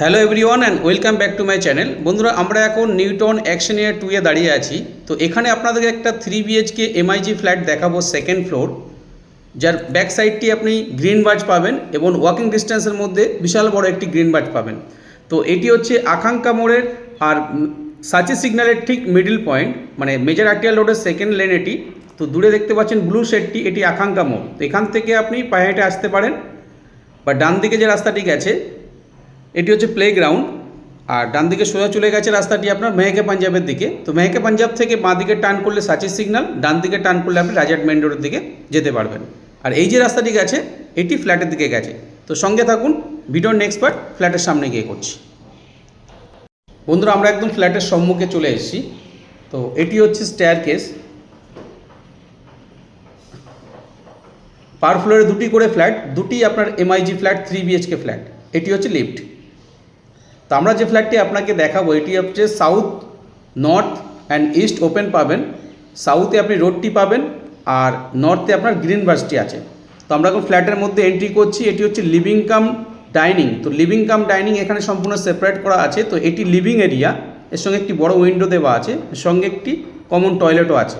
Hello everyone and welcome back to my channel বন্ধুরা, আমরা এখন New Town action area two A দাঁড়িয়ে আছি। তো এখানে আপনাদেরকে একটা থ্রি বিএইচকে এমআইজি ফ্ল্যাট দেখাবো সেকেন্ড ফ্লোর যার ব্যাক সাইডটি আপনি গ্রিন বাজ পাবেন এবং ওয়াকিং ডিস্টেন্সের মধ্যে বিশাল বড় একটি গ্রিন বাজ পাবেন। তো এটি হচ্ছে আকাঙ্ক্ষা মোড়ের আর সাচি সিগন্যালের ঠিক মিডল পয়েন্ট মানে মেজর আর্টিয়াল রোডের সেকেন্ড লেন এটি। তো দূরে দেখতে পাচ্ছেন ব্লু শেডটি এটি আকাঙ্ক্ষা মোড়। তো এখান থেকে আপনি পায়ে হেঁটে আসতে পারেন বা ডান দিকে যে রাস্তাটি গেছে এটি হচ্ছে প্লে গ্রাউন্ড আর ডান দিকে সোজা চলে গেছে রাস্তাটি আপনার মেহেকে পাঞ্জাবের দিকে। তো মেহেকে পাঞ্জাব থেকে বাঁ দিকে টার্ন করলে সাচির সিগন্যাল ডান দিকে টার্ন করলে আপনি রাজাট মেন রোডের দিকে যেতে পারবেন। আর এই যে রাস্তাটি গেছে, এটি ফ্ল্যাটের দিকে গেছে। তো সঙ্গে থাকুন ভিডিওর নেক্সট পার্ট ফ্ল্যাটের সামনে গিয়ে করছি। বন্ধুরা, আমরা একদম ফ্ল্যাটের সম্মুখে চলে এসেছি। তো এটি হচ্ছে স্টেয়ার কেস পার ফ্লোরে দুটি করে ফ্ল্যাট দুটি আপনার MIG flat three BHK flat এটি হচ্ছে লিফট তো আমরা যে ফ্ল্যাটটি আপনাকে দেখাবো, এটি হচ্ছে south north and east open পাবেন। সাউথে আপনি রোডটি পাবেন আর নর্থে আপনার গ্রিন বাসটি আছে। তো আমরা এখন ফ্ল্যাটের মধ্যে এন্ট্রি করছি, এটি হচ্ছে লিভিং কাম ডাইনিং তো লিভিং কাম ডাইনিং এখানে সম্পূর্ণ সেপারেট করা আছে। তো এটি লিভিং এরিয়া এর সঙ্গে একটি বড় উইন্ডো দেওয়া আছে, এর সঙ্গে একটি কমন টয়লেটও আছে।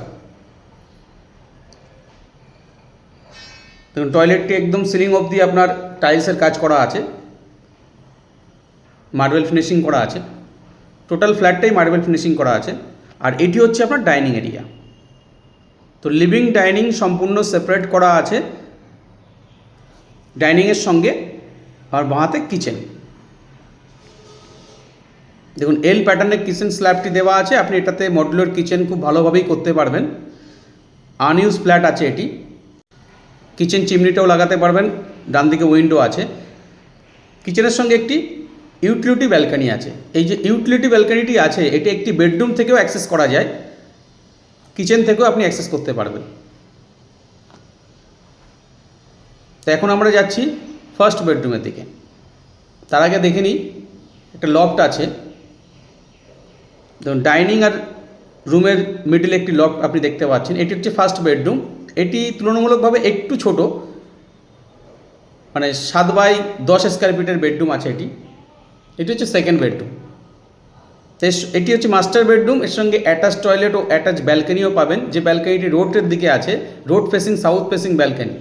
টয়লেটটি একদম সিলিং অবধি আপনার টাইলসের কাজ করা আছে। মার্বেল ফিনিশিং করা আছে। টোটাল ফ্ল্যাটটাই মার্বেল ফিনিশিং করা আছে। আর এটি হচ্ছে আপনার ডাইনিং এরিয়া। তো লিভিং ডাইনিং সম্পূর্ণ সেপারেট করা আছে। ডাইনিংয়ের সঙ্গে আর বাঁহাতে কিচেন দেখুন এল প্যাটার্নের কিচেন স্ল্যাবটি দেওয়া আছে। আপনি এটাতে মডুলার কিচেন খুব ভালোভাবেই করতে পারবেন। আনইউজ ফ্ল্যাট আছে এটি। কিচেন চিমনিটাও লাগাতে পারবেন। ডান দিকে উইন্ডো আছে কিচেনের সঙ্গে একটি ইউটিলিটি ব্যালকানি আছে। এই যে ইউটিলিটি ব্যালকানিটি আছে, এটি একটি বেডরুম থেকেও অ্যাক্সেস করা যায়। কিচেন থেকেও আপনি অ্যাক্সেস করতে পারবেন। তো এখন আমরা যাচ্ছি ফার্স্ট বেডরুমের দিকে। তার আগে দেখে নিই, একটা লফট আছে। ধরুন ডাইনিং আর রুমের মিডলে একটি লফট আপনি দেখতে পাচ্ছেন। এটি হচ্ছে ফার্স্ট বেডরুম। এটি তুলনামূলকভাবে একটু ছোট। মানে সাত বাই দশ স্কোয়ার ফিটের বেডরুম আছে এটি। এটি হচ্ছে সেকেন্ড বেডরুম এটি হচ্ছে মাস্টার বেডরুম এর সঙ্গে অ্যাটাচ টয়লেট ও অ্যাটাচ ব্যালকানিও পাবেন। যে ব্যালকানিটি রোডের দিকে আছে road facing south facing balcony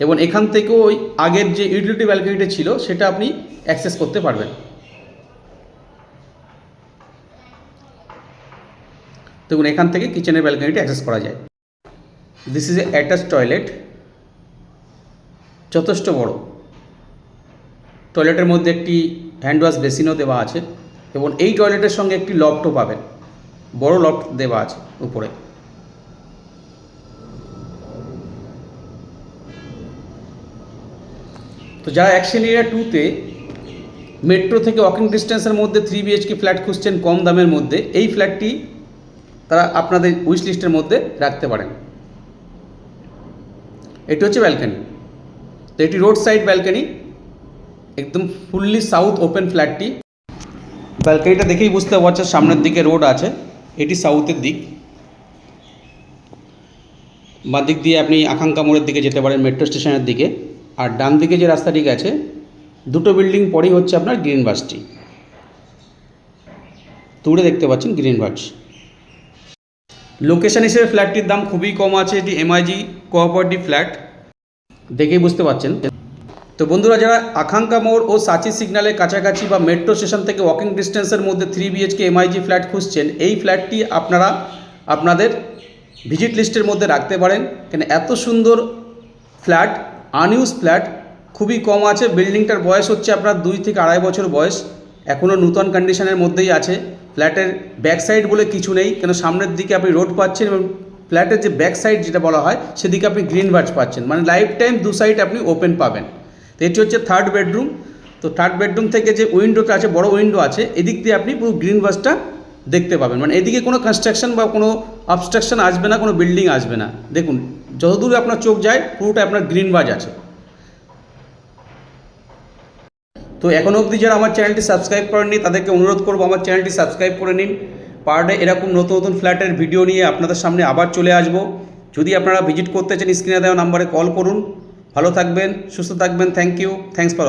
এবং এখান থেকেও ওই আগের যে ইউটিলিটি ব্যালকানিটা ছিল, সেটা আপনি অ্যাক্সেস করতে পারবেন। দেখুন, এখান থেকে কিচেনের ব্যালকানিটি অ্যাক্সেস করা যায়। This is a attach toilet যথেষ্ট বড়। টয়লেটের মধ্যে একটি হ্যান্ড ওয়াশ বেসিনও দেওয়া আছে এবং এই টয়লেটের সঙ্গে একটি লফটও পাবেন। বড় লফট দেওয়া আছে উপরে। তো যারা অ্যাকশন এরিয়া টুতে মেট্রো থেকে ওয়াকিং ডিস্টেন্সের মধ্যে থ্রি বিএইচকে ফ্ল্যাট খুঁজছেন কম দামের মধ্যে, এই ফ্ল্যাটটি তারা আপনাদের উইশ লিস্টের মধ্যে রাখতে পারেন। এটি হচ্ছে ব্যালকানি তো এটি রোড সাইড ব্যালকানি একদম ফুললি সাউথ ওপেন ফ্ল্যাটটি ব্যালকানিটা দেখেই বুঝতে পারছেন সামনের দিকে রোড আছে, এটি সাউথের দিক। বাঁ দিক দিয়ে আপনি আকাঙ্ক্ষা মোড়ের দিকে যেতে পারেন মেট্রো স্টেশনের দিকে। আর ডান দিকে যে রাস্তাটি গেছে দুটো বিল্ডিং পরেই হচ্ছে আপনার গ্রিন বাসটি দূরে দেখতে পাচ্ছেন গ্রিন বাস লোকেশন হিসেবে ফ্ল্যাটটির দাম খুবই কম আছে, এটি এমআইজি কোঅপারেটিভ ফ্ল্যাট দেখেই বুঝতে পারছেন। তো বন্ধুরা যারা আকাঙ্ক্ষা মোড় ও সাচি সিগন্যালের কাছাকাছি বা মেট্রো স্টেশন থেকে ওয়াকিং ডিস্টেন্সের মধ্যে থ্রি বিএইচকে এমআইজি ফ্ল্যাট খুঁজছেন, এই ফ্ল্যাটটি আপনারা আপনাদের ভিজিট লিস্টের মধ্যে রাখতে পারেন। কেন এত সুন্দর ফ্ল্যাট আনইউজ ফ্ল্যাট খুবই কম আছে। বিল্ডিংটার বয়স হচ্ছে আপনার দুই থেকে আড়াই বছর বয়স। এখনও নূতন কন্ডিশনের মধ্যেই আছে। ফ্ল্যাটের ব্যাক সাইড বলে কিছু নেই। কেন সামনের দিকে আপনি রোড পাচ্ছেন এবং ফ্ল্যাটের যে ব্যাক সাইড যেটা বলা হয়, সেদিকে আপনি গ্রিন বার্চ পাচ্ছেন। মানে লাইফ টাইম দু সাইড আপনি ওপেন পাবেন। তো এটি হচ্ছে থার্ড বেডরুম তো থার্ড বেডরুম থেকে যে উইন্ডোটা আছে, বড় উইন্ডো আছে, এদিক দিয়ে আপনি পুরো গ্রিন বাসটা দেখতে পাবেন। মানে এদিকে কোনো কনস্ট্রাকশন বা কোনো অবস্ট্রাকশন আসবে না, কোনো বিল্ডিং আসবে না। দেখুন, যতদূর আপনার চোখ যায় পুরোটা আপনার গ্রিন বাজ আছে। তো এখনও অবধি যারা আমার চ্যানেলটি সাবস্ক্রাইব করেননি, তাদেরকে অনুরোধ করব আমার চ্যানেলটি সাবস্ক্রাইব করে নিন। পার ডে এরকম নতুন নতুন ফ্ল্যাটের ভিডিও নিয়ে আপনাদের সামনে আবার চলে আসব। যদি আপনারা ভিজিট করতে চান স্ক্রিনে দেওয়া নাম্বারে কল করুন। ভালো থাকবেন সুস্থ থাকবেন থ্যাংক ইউ থ্যাংকস ফর